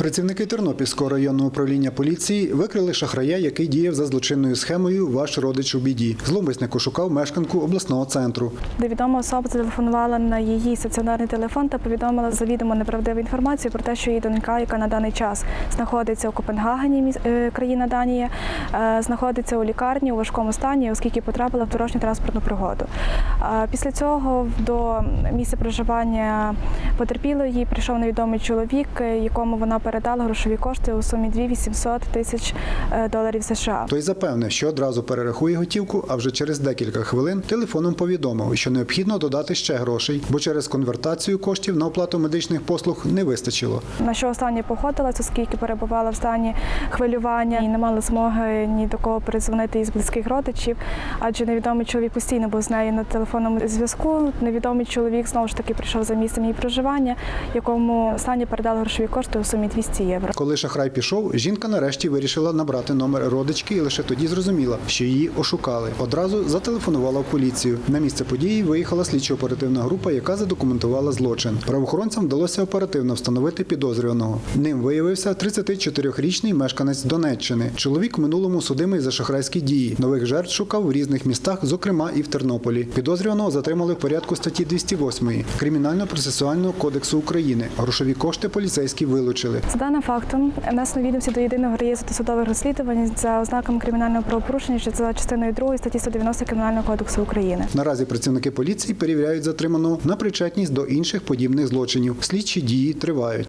Працівники Тернопільського районного управління поліції викрили шахрая, який діяв за злочинною схемою Ваш родич у біді. Зловмисник ошукав мешканку обласного центру. Невідома особа зателефонувала на її стаціонарний телефон та повідомила завідомо неправдиву інформацію про те, що її донька, яка на даний час знаходиться у Копенгагені, е, країна Данія, е, знаходиться у лікарні у важкому стані, оскільки потрапила в дорожню транспортну пригоду. Після цього до місця проживання потерпілої прийшов невідомий чоловік, якому вона передала грошові кошти у сумі 2800 тисяч е, доларів США. Той запевнив, що одразу перерахує готівку, а вже через декілька хвилин телефоном повідомив, що необхідно додати ще грошей, бо через конвертацію коштів на оплату медичних послуг не вистачило. На що останнє походилась, оскільки перебувала в стані хвилювання і не мала змоги ні до кого перезвонити із близьких родичів, адже невідомий чоловік постійно був з нею на телефонному зв'язку. Невідомий чоловік знову ж таки прийшов за місцем її проживання, якому останнє передали грошові кошти у сумі 200 євро. Коли шахрай пішов, жінка нарешті вирішила набрати номер родички і лише тоді зрозуміла, що її ошукали. Одразу зателефонувала в поліцію. На місце події виїхала слідчо-оперативна група, яка задокументувала злочин. Правоохоронцям вдалося оперативно встановити підозрюваного. Ним виявився 34-річний мешканець Донеччини. Чоловік минулому судимий за шахрайські дії. Нових жертв шукав в різних містах, зокрема і в Тернополі. Підозрюваного затримали в порядку статті 208 Кримінально-процесуального кодексу України. Грошові кошти поліцейські вилучили. За даним фактом, внесено відомості до єдиного реєстру досудових розслідувань за ознаками кримінального правопорушення, що за частиною 2 статті 190 Кримінального кодексу України. Наразі працівники поліції перевіряють затриманого на причетність до інших подібних злочинів. Слідчі дії тривають.